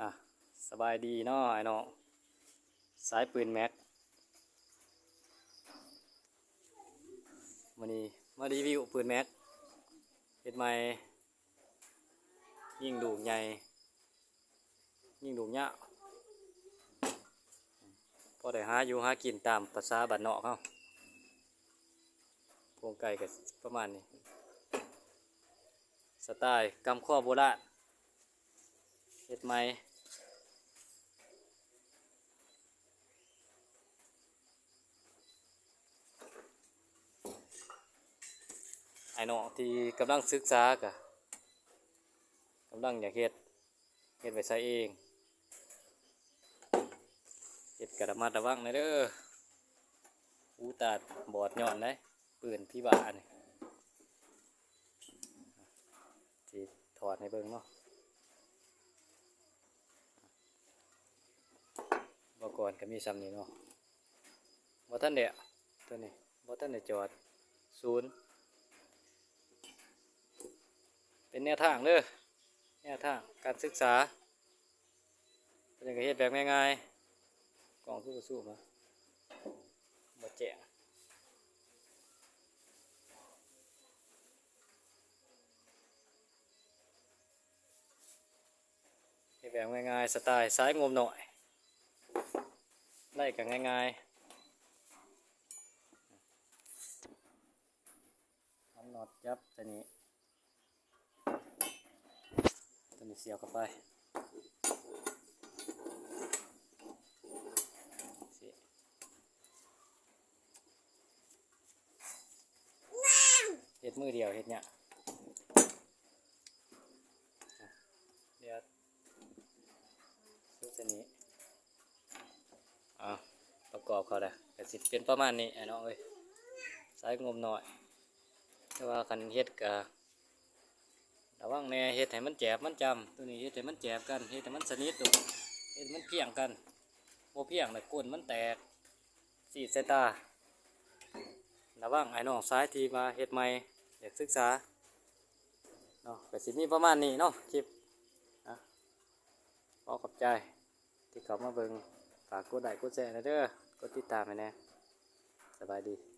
อะสบายดีเนาะไอ้น้อสายปืนแม็กมานี่มารีวิวปืนแม็กเฮ็ดใหม่ยิงดูกใหญ่ยิงดูกเนี้ยพอได้หาอยู่หากินตามภาษาบ้านนอกเขาพวงไก่กับประมาณนี้ สไตล์กำข้อโบราณ ไหมไอ้น้องที่กำลังศึกษากะกำลังอยากเฮ็ดเฮ็ดไว้ใช้เองเฮ็ดกระมัดระวังนะเด้ออูตาดบอดย้อนได้ปืนพี่บ้านี่ถอดให้เบิ่งเนาะ ก่อนก็มีซ้ำนี่เนาะบ่ทันเดะตัวนี้บ่ทันได้จอดศูนย์เป็นแนวทางเด้อแนวทางการศึกษาเพิ่นก็เฮ็ดแบบง่ายๆกล่องคือบ่สู้มาบ่แจ้งเฮ็ดแบบง่ายๆสไตล์ซ้ายงมหน่อย ไล่กันง่ายๆทำน็อตยับตัวนี้ตัวนี้เสียบเข้าไปเฮ็ดมือเดียวเฮ็ดเนี่ยเดี๋ยวชุดนี้ ประกอบเขาได้ก็สิเป็นประมาณนี้ไอ้น้องเอ้ยสายงมหน่อย แต่ว่าคันเฮ็ดกะระวังแน่เฮ็ดให้มันแจบมันจำตัวนี้เฮ็ดให้มันแจบกันเฮ็ดให้มันสนิทตัวเฮ็ดมันเพียงกันโมเพียงเลยก้นมันแตกสีดใส่ตาระวังไอ้น้องซ้ายทีมาเฮ็ดใหม่อยากศึกษาเนาะก็สิมีประมาณนี้เนาะคลิปขอขอบใจที่เขามาเบิง ฝากกดไลค์กดแชร์นะเด้อกดติดตามไปแน่สบายดี